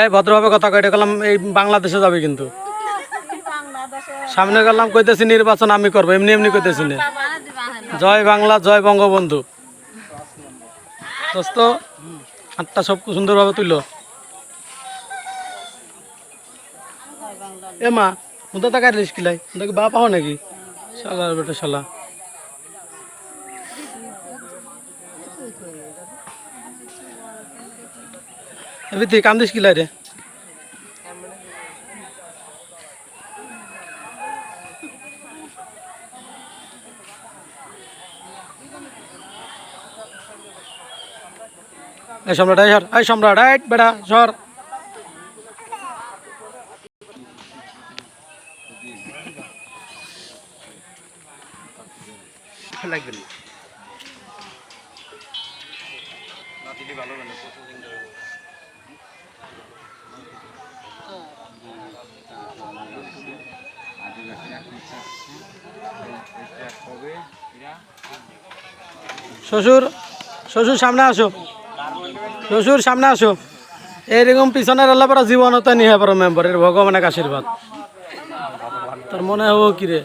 এই, ভদ্রভাবে কথা কইতে গেলাম এই বাংলাদেশে যাবে কিন্তু। সামনে গেলাম, কইতেছি নির্বাচন আমি করব, এমনি এমনি কইতেছি না। জয় বাংলা, জয় বঙ্গবন্ধু। দোস্ত, হাতটা সব সুন্দরভাবে তুলো। এ মা, মুদা টাকা রিস্ক কিলাই দেখি বা পাও নাকি? শালার বেটা শালা। এবি তুই কান্দিস কিলাই রে সম্রাট, এই সর, এই সম্রাট, এই বেটা, সর। লাগবে না। শ্বশুর শ্বশুর সামনে আসো। শ্বশুর সামনে আসো। এইরকম পিছনের আল্লাহ পরা জীবন হতে নিয়ে পারো মেম্বারের ভগবানের আশীর্বাদ। তোর মনে হব কি রে?